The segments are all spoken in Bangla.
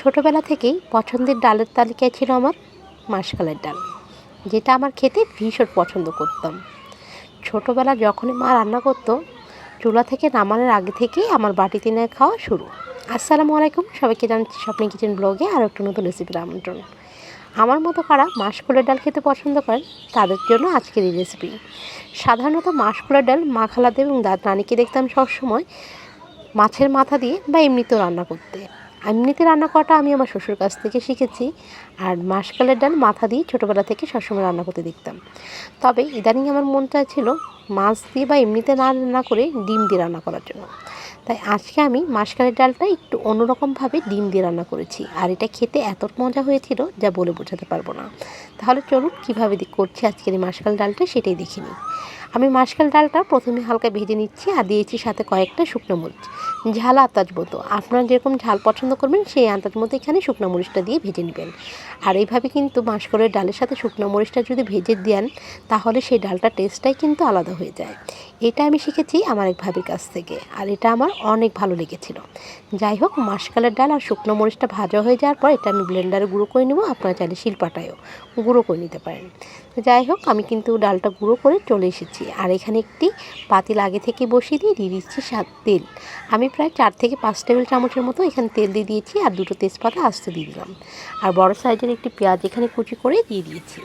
ছোটোবেলা থেকেই পছন্দের ডালের তালিকায় ছিল আমার মাসকালের ডাল, যেটা আমার খেতে ভীষণ পছন্দ করতাম। ছোটোবেলা যখনই মা রান্না করতো, চুলা থেকে নামানোর আগে থেকেই আমার বাটিতে নিয়ে খাওয়া শুরু। আসসালামু আলাইকুম, সবাইকে জানাচ্ছি স্বপ্ন কিচেন ব্লগে আর একটা নতুন রেসিপির আমন্ত্রণ। আমার মতো কারা মাসকলের ডাল খেতে পছন্দ করেন, তাদের জন্য আজকের এই রেসিপি সাধারণত মাসকলের ডাল মা খালাদের এবং নানিকে দেখতাম সবসময় মাছের মাথা দিয়ে বা এমনিতেও রান্না করতে। এমনিতে রান্না করাটা আমি আমার শ্বশুর কাছ থেকে শিখেছি। আর মাসকালের ডাল মাথা দিয়ে ছোটোবেলা থেকে সবসময় রান্না করতে দেখতাম। তবে ইদানিং আমার মনটা ছিল মাছ দিয়ে বা এমনিতে না রান্না করে ডিম দিয়ে রান্না করার জন্য। তাই আজকে আমি মাসকালের ডালটা একটু অন্যরকমভাবে ডিম দিয়ে রান্না করেছি। আর এটা খেতে এত মজা হয়েছিল যা বলে বোঝাতে পারব না। তাহলে চলুন কীভাবে করছি আজকের এই মাসকাল ডালটা সেটাই দেখে নিই। আমি মাসকাল ডালটা প্রথমে হালকা ভেজে নিচ্ছি আর দিয়েছি সাথে কয়েকটা শুকনো মরিচ। ঝাল আন্দাজ মতো। আপনারা যেরকম ঝাল পছন্দ করবেন, সেই আন্দাজ মতো এখানে শুকনো মরিচটা দিয়ে ভেজে নেবেন। আর এইভাবে কিন্তু মাসকলের ডালের সাথে শুকনো মরিচটা যদি ভেজে দেন, তাহলে সেই ডালটার টেস্টটাই কিন্তু আলাদা হয়ে যায়। এটা আমি শিখেছি আমার এক ভাবির কাছ থেকে, আর এটা আমার অনেক ভালো লেগেছিল। যাই হোক মাসকালের ডাল আর শুকনো মরিচটা ভাজা হয়ে যাওয়ার পর এটা আমি ব্লেন্ডারে গুঁড়ো করে নেব, আপনারা চাইলে শিলপাটায়ও গুঁড়ো করে নিতে পারেন। যাই হোক আমি কিন্তু ডালটা গুঁড়ো করে চলে এসেছি, আর এখানে একটি পাতিল আগে থেকে বসিয়ে দিয়ে দিয়ে দিচ্ছি সাত তেল। আমি প্রায় চার থেকে পাঁচ টেবিল চামচের মতো এখানে তেল দিয়ে দিয়েছি আর দুটো তেজপাতা আস্তে দিয়ে দিলাম। আর বড় সাইজের একটি পেঁয়াজ এখানে কুচি করে দিয়ে দিয়েছি।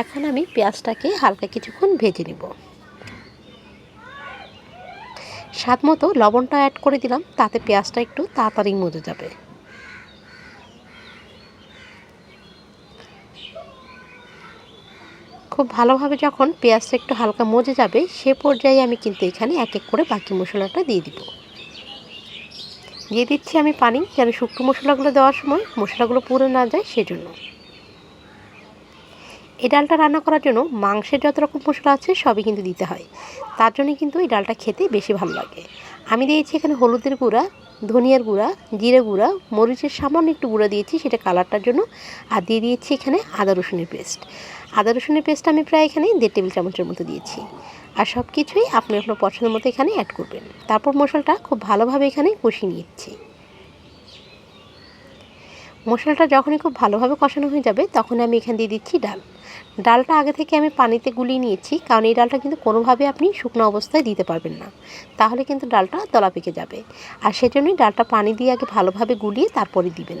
এখন আমি পেঁয়াজটাকে হালকা কিছুক্ষণ ভেজে নেব। স্বাদ মতো লবণটা অ্যাড করে দিলাম, তাতে পেঁয়াজটা একটু তাড়াতাড়ি মজে যাবে। খুব ভালোভাবে যখন পেঁয়াজটা একটু হালকা মজে যাবে, সে পর্যায়ে আমি কিন্তু এখানে এক এক করে বাকি মশলাটা দিয়ে দিব। দিয়ে দিচ্ছি আমি পানি, যেন শুকনো মশলাগুলো দেওয়ার সময় মশলাগুলো পুড়ে না যায় সেজন্য। এই ডালটা রান্না করার জন্য মাংসের যত রকম মশলা আছে সবই কিন্তু দিতে হয়। তার জন্যই কিন্তু এই ডালটা খেতে বেশি ভালো লাগে। আমি দিয়েছি এখানে হলুদের গুঁড়া, ধনিয়ার গুঁড়া, জিরে গুঁড়া, মরিচের সামান্য একটু গুঁড়া দিয়েছি সেটা কালারটার জন্য আর দিয়ে দিয়েছি এখানে আদা রসুনের পেস্ট। আদা রসুনের পেস্ট আমি প্রায় এখানে দেড় টেবিল চামচের মতো দিয়েছি। আর সব কিছুই আপনি আপনার পছন্দ মতো এখানে অ্যাড করবেন। তারপর মশলাটা খুব ভালোভাবে এখানে কষিয়ে নিচ্ছি মশলাটা যখনই খুব ভালোভাবে কষানো হয়ে যাবে তখন আমি এখানে দিয়ে দিচ্ছি ডাল। ডালটা আগে থেকে আমি পানিতে গুলিয়ে নিয়েছি, কারণ এই ডালটা কিন্তু কোনোভাবে আপনি শুকনো অবস্থায় দিতে পারবেন না। তাহলে কিন্তু ডালটা দলা পেকে যাবে। আর সেজন্যই ডালটা পানি দিয়ে আগে ভালোভাবে গুলিয়ে তারপরে দিবেন।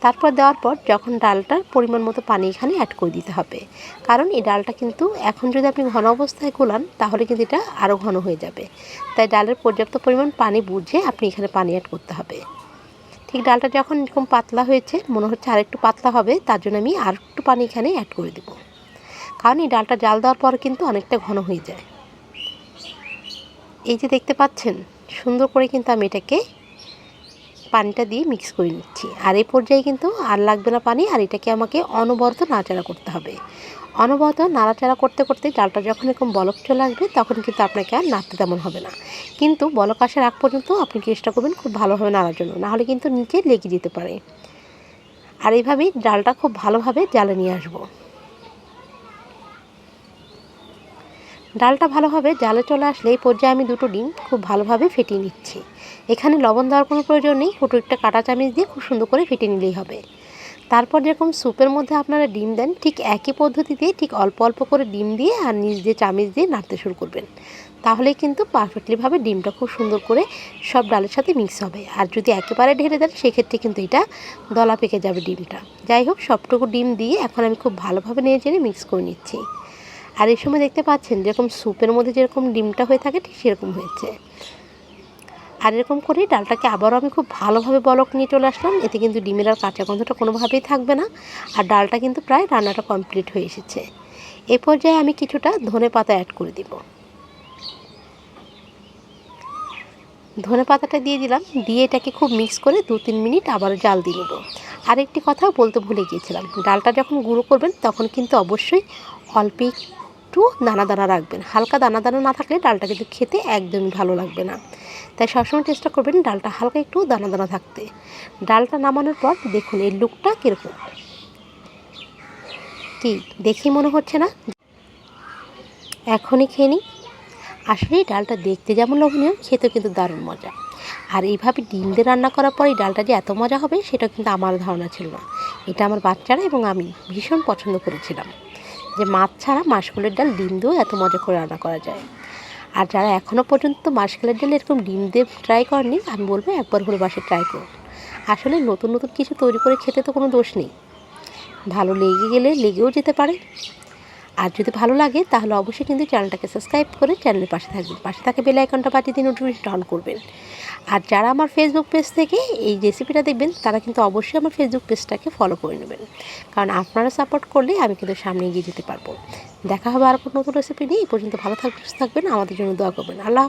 তারপর দেওয়ার পর যখন ডালটার পরিমাণ মতো পানি এখানে অ্যাড করে দিতে হবে। কারণ এই ডালটা কিন্তু এখন যদি আপনি ঘন অবস্থায় গোলান, তাহলে কিন্তু এটা আরও ঘন হয়ে যাবে। তাই ডালের পর্যাপ্ত পরিমাণ পানি বুঝে আপনি এখানে পানি অ্যাড করতে হবে। ঠিক ডালটা যখন এরকম পাতলা হয়েছে, মনে হচ্ছে আরেকটু পাতলা হবে, তার জন্য আমি আর একটু পানি এখানে অ্যাড করে দেবো। কারণ এই ডালটা জাল দেওয়ার পর কিন্তু অনেকটা ঘন হয়ে যায়। এই যে দেখতে পাচ্ছেন, সুন্দর করে কিন্তু আমি এটাকে পানিটা দিয়ে মিক্স করে নিচ্ছি। আর এই পর্যায়ে কিন্তু আর লাগবে না পানি, আর এটাকে আমাকে অনবরত নাড়াচাড়া করতে হবে। অনবরত নাড়াচাড়া করতে করতে ডালটা যখন এরকম বলক চলে আসবে, তখন কিন্তু আপনাকে আর নাড়তে তেমন হবে না। কিন্তু বলক আসার আগ পর্যন্ত আপনি চেষ্টা করবেন খুব ভালোভাবে নাড়ার জন্য নাহলে কিন্তু নিচে লেগে যেতে পারে। আর এইভাবেই ডালটা খুব ভালোভাবে জ্বালে নিয়ে আসব। ডালটা ভালোভাবে জালে চলে আসলে এই পর্যায়ে আমি দুটো ডিম খুব ভালোভাবে ফেটিয়ে নিচ্ছি। এখানে লবণ দেওয়ার কোনো প্রয়োজন নেই, ছোটো একটা কাটা চামিচ দিয়ে খুব সুন্দর করে ফেটে নিলেই হবে। তারপর যেরকম স্যুপের মধ্যে আপনারা ডিম দেন, ঠিক একই পদ্ধতিতে ঠিক অল্প অল্প করে ডিম দিয়ে আর নিজ দিয়ে চামিচ দিয়ে নাড়তে শুরু করবেন। তাহলেই কিন্তু পারফেক্টলিভাবে ডিমটা খুব সুন্দর করে সব ডালের সাথে মিক্স হবে। আর যদি একেবারে ঢেলে দেন, সেক্ষেত্রে কিন্তু এটা দলা পেকে যাবে ডিমটা। যাই হোক, সবটুকু ডিম দিয়ে এখন আমি খুব ভালোভাবে নিয়ে জেনে মিক্স করে নিচ্ছি। আর এই সময় দেখতে পাচ্ছেন, যেরকম স্যুপের মধ্যে যেরকম ডিমটা হয়ে থাকে, ঠিক সেরকম হয়েছে। আর এরকম করে ডালটাকে আবারও আমি খুব ভালোভাবে বলক নিয়ে চলে আসলাম। এতে কিন্তু ডিমের আর কাঁচা গন্ধটা কোনোভাবেই থাকবে না। আর ডালটা কিন্তু প্রায় রান্নাটা কমপ্লিট হয়ে এসেছে। এ পর্যায়ে আমি কিছুটা ধনে পাতা অ্যাড করে দিব। ধনে পাতাটা দিয়ে দিলাম। দিয়ে এটাকে খুব মিক্স করে দু তিন মিনিট আবার জাল দিয়ে নেব। আরেকটি কথা বলতে ভুলে গিয়েছিলাম। ডালটা যখন গুঁড়ো করবেন তখন কিন্তু অবশ্যই অল্প একটু দানা দানা রাখবেন। হালকা দানা দানা না থাকলে ডালটা কিন্তু খেতে একদমই ভালো লাগবে না। তাই সবসময় চেষ্টা করবেন ডালটা হালকা একটু দানা দানা থাকতে। ডালটা নামানোর পর দেখুন এই লুকটা কীরকম। কি দেখেই মনে হচ্ছে না? এখনই খেয়ে নিই। আসলে ডালটা দেখতে যেমন লোভনীয়, খেতেও কিন্তু দারুণ মজা। আর এইভাবে ডিম দিয়ে রান্না করার পর এই ডালটা যে এত মজা হবে সেটা কিন্তু আমার ধারণা ছিল না। এটা আমার বাচ্চারা এবং আমি ভীষণ পছন্দ করেছিলাম। যে মাছ ছাড়া মাসকলের ডাল ডিম দিয়েও এত মজা করে রান্না করা যায়। আর যারা এখনও পর্যন্ত মাসকলের ডাল এরকম ডিম দিয়ে ট্রাই করেনি আমি বলব একবার হলে বাসে ট্রাই করুন। আসলে নতুন নতুন কিছু তৈরি করে খেতে তো কোনো দোষ নেই। ভালো লেগে গেলে লেগেও যেতে পারে। আর যদি ভালো লাগে, তাহলে অবশ্যই কিন্তু চ্যানেলটাকে সাবস্ক্রাইব করে চ্যানেলের পাশে থাকবেন। পাশে থাকে বেল আইকনটা বাজিয়ে দিয়ে নোটিফিকেশন অন করবেন। আর যারা আমার ফেসবুক পেজ থেকে এই রেসিপিটা দেখবেন, তারা কিন্তু অবশ্যই আমার ফেসবুক পেজটাকে ফলো করে নেবেন। কারণ আপনারা সাপোর্ট করলে আমি কিন্তু সামনে এগিয়ে যেতে পারব। দেখা হবে আর কোনো নতুন রেসিপি নিয়ে। এই পর্যন্ত ভালো থাকবেন থাকবেন। আমাদের জন্য দোয়া করবেন। আল্লাহ।